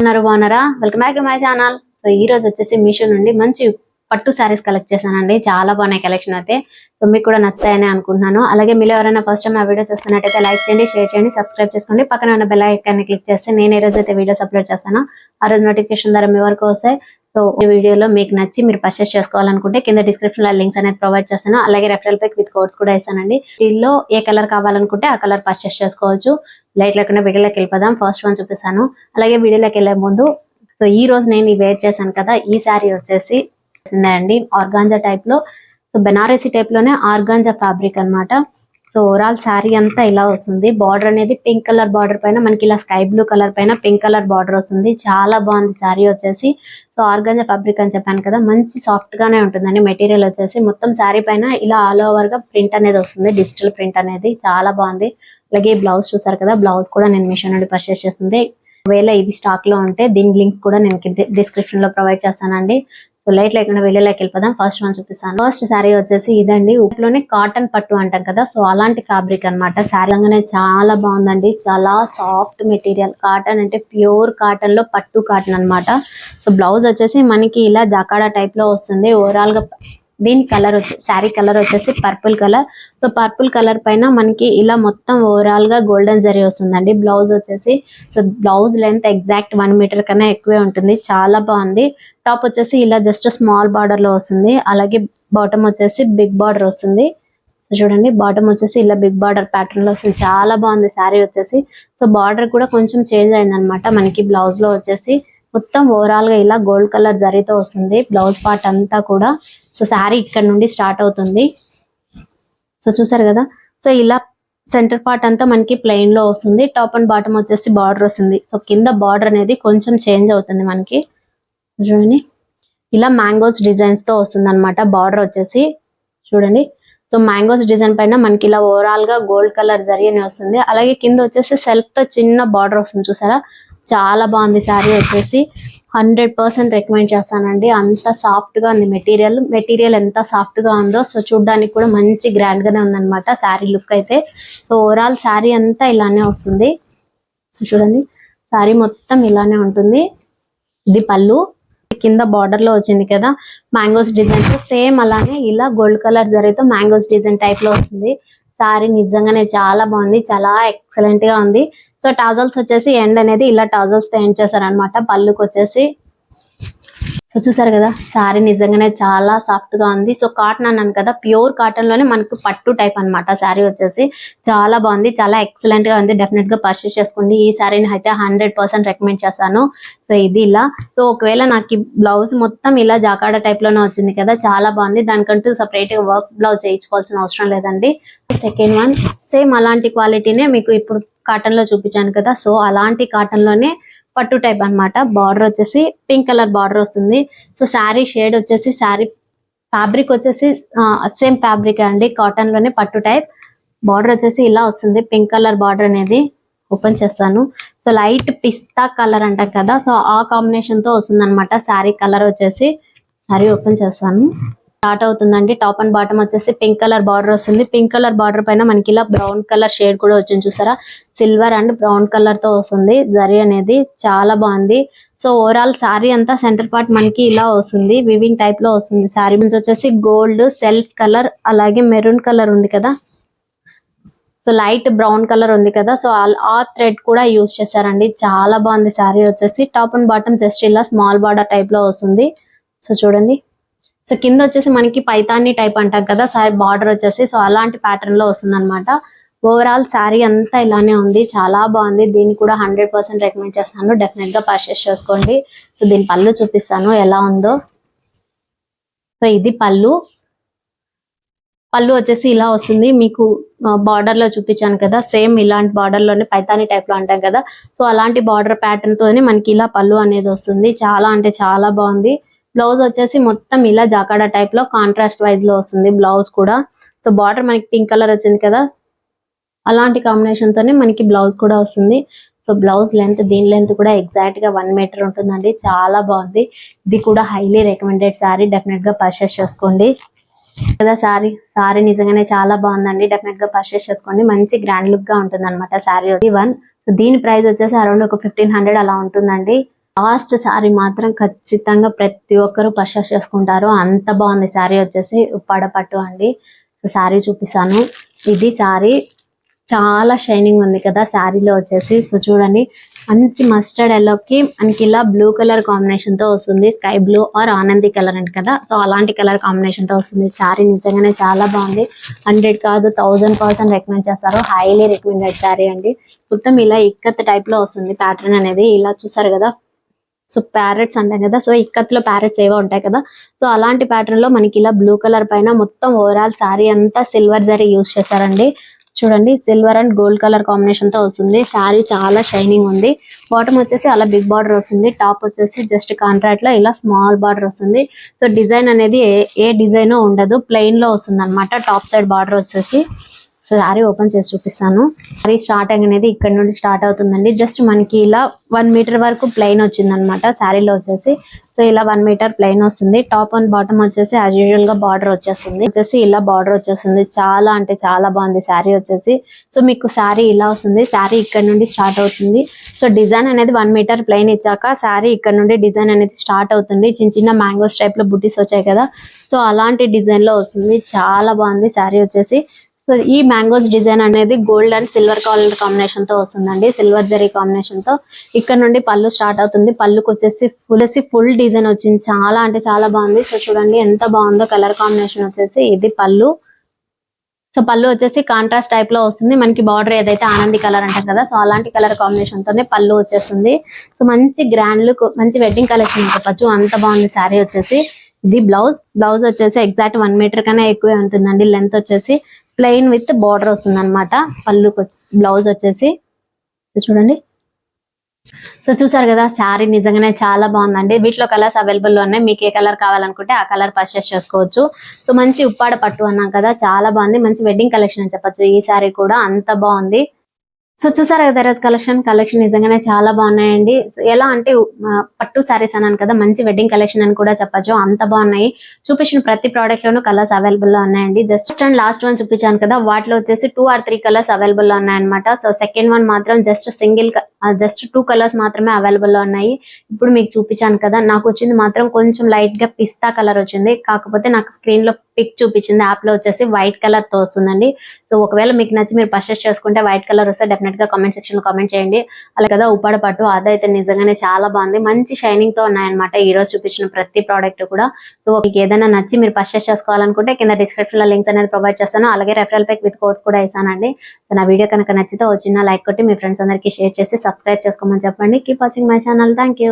అన్నారు బాగున్నారా? Welcome back to my channel so ఈ రోజు వచ్చేసి మీషో నుండి మంచి పట్టు శారీస్ కలెక్ట్ చేశానండి. చాలా బాగున్నాయి కలెక్షన్ అయితే. సో మీకు కూడా నచ్చుతాయని అనుకుంటున్నాను. అలాగే మీరు ఎవరైనా ఫస్ట్ టైం నా వీడియో చూస్తున్నట్టయితే లైక్ చేయండి షేర్ చేయండి సబ్స్క్రైబ్ చేసుకోండి. పక్కన ఉన్న బెల్ ఐకాన్ని క్లిక్ చేస్తే నేను ఏ రోజు అయితే వీడియోస్ అప్లోడ్ చేస్తానో ఆ రోజు నోటిఫికేషన్ ద్వారా మీ వరకు వస్తాయి. సో ఈ వీడియోలో మీకు నచ్చి మీరు పర్చేస్ చేసుకోవాలనుకుంటే కింద డిస్క్రిప్షన్లో లింక్స్ అనేది ప్రొవైడ్ చేస్తాను. అలాగే రెఫరల్ ప్యాక్ విత్ కోడ్స్ కూడా ఇస్తానండి వీటిలో ఏ కలర్ కావాలనుకుంటే ఆ కలర్ పర్చేస్ చేసుకోవచ్చు. లైట్ లేకుండా వీడియోలోకి వెళ్ళిపోదాం. ఫస్ట్ వన్ చూపిస్తాను. అలాగే వీడియోలోకి వెళ్ళే ముందు సో ఈ రోజు నేను వేర్ చేశాను కదా ఈ శారీ వచ్చేసి అండి. ఆర్గాంజా టైప్లో. సో బెనారసీ టైప్లోనే ఆర్గాంజా ఫ్యాబ్రిక్ అన్నమాట. సో ఓవరాల్ శారీ అంతా ఇలా వస్తుంది. బార్డర్ అనేది పింక్ కలర్ బార్డర్ పైన మనకి ఇలా స్కై బ్లూ కలర్ పైన పింక్ కలర్ బార్డర్ వస్తుంది. చాలా బాగుంది శారీ వచ్చేసి. సో ఆర్గాంజా ఫ్యాబ్రిక్ అని చెప్పాను కదా మంచి సాఫ్ట్ గానే ఉంటుందండి మెటీరియల్ వచ్చేసి. మొత్తం శారీ పైన ఇలా ఆల్ ఓవర్గా ప్రింట్ అనేది వస్తుంది డిజిటల్ ప్రింట్ అనేది. చాలా బాగుంది. అలాగే బ్లౌజ్ చూసారు కదా బ్లౌజ్ కూడా నేను మిషన్ నుండి పర్చేస్ చేస్తుంది. ఒకవేళ ఇది స్టాక్లో ఉంటే దీని లింక్ కూడా నేను డిస్క్రిప్షన్లో ప్రొవైడ్ చేస్తానండి. సో లైట్ లేకుండా వెళ్ళేలాకి వెళ్ళిపోదాం. ఫస్ట్ వన్ చూపిస్తాను. ఫస్ట్ శారీ వచ్చేసి ఇదండి. ఉప్పులోనే కాటన్ పట్టు అంటాం కదా. సో అలాంటి ఫ్యాబ్రిక్ అన్నమాట. శారీ లాగానే చాలా బాగుందండి. చాలా సాఫ్ట్ మెటీరియల్ కాటన్ అంటే ప్యూర్ కాటన్లో పట్టు కాటన్ అన్నమాట. సో బ్లౌజ్ వచ్చేసి మనకి ఇలా జకాడా టైప్లో వస్తుంది. ఓవరాల్గా దీని కలర్ వచ్చి శారీ కలర్ వచ్చేసి purple colour so purple colour పైన మనకి ఇలా మొత్తం ఓవరాల్గా గోల్డెన్ జరీ వస్తుందండి. బ్లౌజ్ వచ్చేసి so blouse length exact one metre కన్నా ఎక్కువే ఉంటుంది. చాలా బాగుంది. టాప్ వచ్చేసి ఇలా జస్ట్ స్మాల్ బార్డర్లో వస్తుంది. అలాగే బాటమ్ వచ్చేసి బిగ్ బార్డర్ వస్తుంది. సో చూడండి బాటమ్ వచ్చేసి ఇలా బిగ్ బార్డర్ ప్యాటర్న్లో వస్తుంది. చాలా బాగుంది శారీ వచ్చేసి. సో బార్డర్ కూడా కొంచెం చేంజ్ అయిందనమాట మనకి బ్లౌజ్లో వచ్చేసి మొత్తం ఓవరాల్గా ఇలా గోల్డ్ కలర్ జరీతో వస్తుంది. బ్లౌజ్ పార్ట్ అంతా కూడా. సో శారీ ఇక్కడ నుండి స్టార్ట్ అవుతుంది. సో చూసారు కదా? సో ఇలా సెంటర్ పార్ట్ అంతా మనకి ప్లెయిన్లో వస్తుంది. టాప్ అండ్ బాటమ్ వచ్చేసి బార్డర్ వస్తుంది. సో కింద బార్డర్ అనేది కొంచెం చేంజ్ అవుతుంది మనకి. చూడండి. ఇలా మ్యాంగోస్ డిజైన్స్తో వస్తుంది అనమాట బార్డర్ వచ్చేసి చూడండి. సో మ్యాంగోస్ డిజైన్ పైన మనకి ఇలా ఓవరాల్గా గోల్డ్ కలర్ జరీ అని వస్తుంది. అలాగే కింద వచ్చేసి సెల్ఫ్తో చిన్న బార్డర్ వస్తుంది చూసారా? చాలా బాగుంది శారీ వచ్చేసి. హండ్రెడ్ పర్సెంట్ రికమెండ్ చేస్తానండి. అంత సాఫ్ట్గా ఉంది మెటీరియల్. మెటీరియల్ ఎంత సాఫ్ట్గా ఉందో సో చూడడానికి కూడా మంచి గ్రాండ్ గానే ఉందన్నమాట శారీ లుక్ అయితే. సో ఓవరాల్ శారీ అంతా ఇలానే వస్తుంది. సో చూడండి. శారీ మొత్తం ఇలానే ఉంటుంది. ఇది పళ్ళు. కింద బార్డర్లో వచ్చింది కదా మ్యాంగోస్ డిజైన్ సేమ్ అలానే ఇలా గోల్డ్ కలర్ జరీతో మ్యాంగోస్ డిజైన్ టైప్లో వస్తుంది. సారీ నిజంగానే చాలా బాగుంది చాలా ఎక్సలెంట్గా ఉంది. సో టాజల్స్ వచ్చేసి ఎండ్ అనేది ఇలా టాజల్స్తో ఎండ్ చేశారనమాట పళ్ళుకి వచ్చేసి సో చూసారు కదా సారీ నిజంగానే చాలా సాఫ్ట్గా ఉంది. సో కాటన్ అన్నాను కదా ప్యూర్ కాటన్లోనే మనకు పట్టు టైప్ అన్నమాట శారీ వచ్చేసి. చాలా బాగుంది చాలా ఎక్సలెంట్గా ఉంది. డెఫినెట్గా పర్చేస్ చేసుకోండి. ఈ శారీని అయితే హండ్రెడ్ పర్సెంట్ రికమెండ్ చేస్తాను. సో ఇది ఇలా. సో ఒకవేళ నాకు బ్లౌజ్ మొత్తం ఇలా జాకాడా టైప్లోనే వచ్చింది కదా చాలా బాగుంది. దానికంటూ సపరేట్గా వర్క్ బ్లౌజ్ చేయించుకోవాల్సిన అవసరం లేదండి. సెకండ్ వన్ సేమ్ అలాంటి క్వాలిటీనే మీకు ఇప్పుడు కాటన్లో చూపించాను కదా. సో అలాంటి కాటన్లోనే పట్టు టైప్ అన్నమాట. బార్డర్ వచ్చేసి పింక్ కలర్ బార్డర్ వస్తుంది. సో శారీ షేడ్ వచ్చేసి శారీ ఫ్యాబ్రిక్ వచ్చేసి సేమ్ ఫ్యాబ్రిక్ అండి. కాటన్లోనే పట్టు టైప్. బార్డర్ వచ్చేసి ఇలా వస్తుంది. పింక్ కలర్ బార్డర్ అనేది ఓపెన్ చేస్తాను. సో లైట్ పిస్తా కలర్ అంటాం కదా. సో ఆ కాంబినేషన్తో వస్తుంది అనమాట శారీ కలర్ వచ్చేసి శారీ ఓపెన్ చేస్తాను. స్టార్ట్ అవుతుందండి. టాప్ అండ్ బాటమ్ వచ్చేసి పింక్ కలర్ బార్డర్ వస్తుంది. పింక్ కలర్ బార్డర్ పైన మనకి ఇలా బ్రౌన్ కలర్ షేడ్ కూడా వచ్చింది చూసారా? సిల్వర్ అండ్ బ్రౌన్ కలర్తో వస్తుంది. జరీ అనేది చాలా బాగుంది. సో ఓవరాల్ శారీ అంతా సెంటర్ పార్ట్ మనకి ఇలా వస్తుంది. వివింగ్ టైప్లో వస్తుంది. శారీ నుంచి వచ్చేసి గోల్డ్ సెల్ఫ్ కలర్ అలాగే మెరూన్ కలర్ ఉంది కదా? సో లైట్ బ్రౌన్ కలర్ ఉంది కదా? సో ఆ థ్రెడ్ కూడా యూస్ చేశారండి. చాలా బాగుంది శారీ వచ్చేసి. టాప్ అండ్ బాటమ్ జస్ట్ ఇలా స్మాల్ బార్డర్ టైప్లో వస్తుంది. సో చూడండి. సో కింద వచ్చేసి మనకి పైతాన్ని టైప్ అంటాం కదా సారీ బార్డర్ వచ్చేసి సో అలాంటి ప్యాటర్న్లో వస్తుంది అనమాట ఓవరాల్ శారీ అంతా ఇలానే ఉంది చాలా బాగుంది. దీన్ని కూడా హండ్రెడ్ పర్సెంట్ రికమెండ్ చేస్తాను. డెఫినెట్గా పర్చేస్ చేసుకోండి. సో దీని పళ్ళు చూపిస్తాను ఎలా ఉందో. సో ఇది పళ్ళు. పళ్ళు వచ్చేసి ఇలా వస్తుంది. మీకు బార్డర్లో చూపించాను కదా సేమ్ ఇలాంటి బార్డర్లోనే పైతాని టైప్లో అంటాం కదా. సో అలాంటి బార్డర్ ప్యాటర్న్ తోనే మనకి ఇలా పళ్ళు అనేది వస్తుంది. చాలా అంటే చాలా బాగుంది. బ్లౌజ్ వచ్చేసి మొత్తం ఇలా జాకాడా టైప్లో కాంట్రాస్ట్ వైజ్లో వస్తుంది బ్లౌజ్ కూడా. సో బార్డర్ మనకి పింక్ కలర్ వచ్చింది కదా? అలాంటి కాంబినేషన్ తోనే మనకి బ్లౌజ్ కూడా వస్తుంది. సో బ్లౌజ్ లెంత్ దీని లెంత్ కూడా ఎగ్జాక్ట్గా వన్ మీటర్ ఉంటుందండి. చాలా బాగుంది. ఇది కూడా హైలీ రికమెండెడ్ శారీ డెఫినెట్గా పర్చేస్ చేసుకోండి. కదా సారీ సారీ నిజంగానే చాలా బాగుందండి. డెఫినెట్గా పర్చేస్ చేసుకోండి. మంచి గ్రాండ్ లుక్గా ఉంటుంది అనమాట సారీ వన్ దీని ప్రైస్ వచ్చేసి అరౌండ్ ఒక ఫిఫ్టీన్ హండ్రెడ్ అలా ఉంటుందండి. లాస్ట్ శారీ మాత్రం ఖచ్చితంగా ప్రతి ఒక్కరు పర్చేస్ చేసుకుంటారు. అంత బాగుంది శారీ వచ్చేసి పడపట్టు పట్టు అండి శారీ చూపిస్తాను. ఇది శారీ చాలా షైనింగ్ ఉంది కదా శారీలో వచ్చేసి. సో చూడండి. మంచి మస్టర్డ్ ఎల్లోకి మనకి ఇలా బ్లూ కలర్ కాంబినేషన్తో వస్తుంది. స్కై బ్లూ ఆర్ ఆనంది కలర్ అంట కదా. సో అలాంటి కలర్ కాంబినేషన్తో వస్తుంది. శారీ నిజంగానే చాలా బాగుంది. హండ్రెడ్ కాదు థౌజండ్ పర్సెంట్ రికమెండ్ చేస్తారు. హైలీ రికమెండెడ్ శారీ అండి. మొత్తం ఇలా ఇక్కత్ టైప్లో వస్తుంది ప్యాటర్న్ అనేది. ఇలా చూసారు కదా. సో ప్యారెట్స్ అంటాం కదా. సో ఇక్కత్లో ప్యారెట్స్ ఏవో ఉంటాయి కదా. సో అలాంటి ప్యాటర్న్లో మనకి ఇలా బ్లూ కలర్ పైన మొత్తం ఓవరాల్ శారీ అంతా సిల్వర్ జరీ యూస్ చేశారండి. చూడండి సిల్వర్ అండ్ గోల్డ్ కలర్ కాంబినేషన్తో వస్తుంది. శారీ చాలా షైనింగ్ ఉంది. బాటమ్ వచ్చేసి అలా బిగ్ బార్డర్ వస్తుంది. టాప్ వచ్చేసి జస్ట్ కాంట్రాక్ట్లో ఇలా స్మాల్ బార్డర్ వస్తుంది. సో డిజైన్ అనేది ఏ ఏ డిజైన్ ఉండదు. ప్లెయిన్లో వస్తుంది అనమాట టాప్ సైడ్ బార్డర్ వచ్చేసి. శారీ ఓపెన్ చేసి చూపిస్తాను. శారీ స్టార్టింగ్ అనేది ఇక్కడ నుండి స్టార్ట్ అవుతుందండి. జస్ట్ మనకి ఇలా వన్ మీటర్ వరకు ప్లెయిన్ వచ్చింది అనమాట శారీలో వచ్చేసి. సో ఇలా వన్ మీటర్ ప్లెయిన్ వస్తుంది. టాప్ అండ్ బాటమ్ వచ్చేసి యాజ్ యూజువల్గా బార్డర్ వచ్చేస్తుంది. వచ్చేసి ఇలా బార్డర్ వచ్చేస్తుంది. చాలా అంటే చాలా బాగుంది శారీ వచ్చేసి. సో మీకు శారీ ఇలా వస్తుంది. శారీ ఇక్కడ నుండి స్టార్ట్ అవుతుంది. సో డిజైన్ అనేది వన్ మీటర్ ప్లెయిన్ ఇచ్చాక శారీ ఇక్కడ నుండి డిజైన్ అనేది స్టార్ట్ అవుతుంది. చిన్న చిన్న మ్యాంగోస్ టైప్లో బుటీస్ వచ్చాయి కదా. సో అలాంటి డిజైన్లో వస్తుంది. చాలా బాగుంది శారీ వచ్చేసి. సో ఈ మ్యాంగోస్ డిజైన్ అనేది గోల్డ్ అండ్ సిల్వర్ కలర్ కాంబినేషన్తో వస్తుందండి. సిల్వర్ జరీ కాంబినేషన్తో. ఇక్కడ నుండి పళ్ళు స్టార్ట్ అవుతుంది. పళ్ళుకి వచ్చేసి ఫుల్ ఫుల్ డిజైన్ వచ్చింది. చాలా అంటే చాలా బాగుంది. సో చూడండి ఎంత బాగుందో కలర్ కాంబినేషన్ వచ్చేసి ఇది పళ్ళు. సో పళ్ళు వచ్చేసి కాంట్రాస్ట్ టైప్లో వస్తుంది. మనకి బార్డర్ ఏదైతే ఆనంది కలర్ అంటాం కదా సో అలాంటి కలర్ కాంబినేషన్ తోనే పళ్ళు వచ్చేస్తుంది. సో మంచి గ్రాండ్ లుక్ మంచి వెడ్డింగ్ కలెక్షన్ చెప్పచ్చు అంత బాగుంది శారీ వచ్చేసి. ఇది బ్లౌజ్ బ్లౌజ్ వచ్చేసి ఎగ్జాక్ట్ వన్ మీటర్ కన్నా ఎక్కువే ఉంటుందండి. లెంత్ వచ్చేసి ప్లెయిన్ విత్ బార్డర్ వస్తుంది అనమాట పళ్ళుకి బ్లౌజ్ వచ్చేసి. చూడండి. సో చూసారు కదా శారీ నిజంగానే చాలా బాగుందండి. వీటిలో కలర్స్ అవైలబుల్ ఉన్నాయి. మీకు ఏ కలర్ కావాలనుకుంటే ఆ కలర్ పర్చేస్ చేసుకోవచ్చు. సో మంచి ఉప్పాడ పట్టు అన్నాం కదా చాలా బాగుంది. మంచి వెడ్డింగ్ కలెక్షన్ అని చెప్పొచ్చు. ఈ శారీ కూడా అంత బాగుంది. సో చూసారు కదా రోజు కలెక్షన్? కలెక్షన్ నిజంగానే చాలా బాగున్నాయండి. సో ఎలా అంటే పట్టు శారీస్ అన్నాను కదా మంచి వెడ్డింగ్ కలెక్షన్ అని కూడా చెప్పొచ్చు. అంత బాగున్నాయి. చూపించిన ప్రతి ప్రోడక్ట్ లోనూ కలర్స్ అవైలబుల్లో ఉన్నాయండి. జస్ట్ అండ్ లాస్ట్ వన్ చూపించాను కదా వాటిలో వచ్చేసి టూ ఆర్ త్రీ కలర్స్ అవైలబుల్లో ఉన్నాయన్నమాట. సో సెకండ్ వన్ మాత్రం just single just two colours మాత్రమే అవైలబుల్లో ఉన్నాయి. ఇప్పుడు మీకు చూపించాను కదా నాకు వచ్చింది మాత్రం కొంచెం లైట్గా పిస్తా కలర్ వచ్చింది. కాకపోతే నాకు స్క్రీన్లో పిక్ చూపించింది యాప్లో వచ్చేసి వైట్ కలర్తో వస్తుందండి సో ఒకవేళ మీకు నచ్చి మీరు పర్చేస్ చేసుకుంటే వైట్ కలర్ వస్తే డెఫినెట్గా కామెంట్ సెక్షన్లో కామెంట్ చేయండి. అలా కదా ఉప్పాడ పట్టు అదైతే నిజంగానే చాలా బాగుంది. మంచి షైనింగ్తో ఉన్నాయన్నమాట ఈ రోజు చూపించిన ప్రతి ప్రోడక్ట్ కూడా. సో మీకు ఏదైనా నచ్చి మీరు పర్చేస్ చేసుకోవాలనుకుంటే కింద డిస్క్రిప్షన్లో లింక్స్ అనేది ప్రొవైడ్ చేస్తాను. అలాగే రెఫరల్ ప్యాక్ విత్ కోడ్స్ కూడా ఇస్తానండి. సో నా వీడియో కనుక నచ్చితే ఒక చిన్న లైక్ కొట్టి మీ ఫ్రెండ్స్ అందరికీ షేర్ చేసి సబ్స్క్రైబ్ చేసుకోమని చెప్పండి. Keep watching my channel thank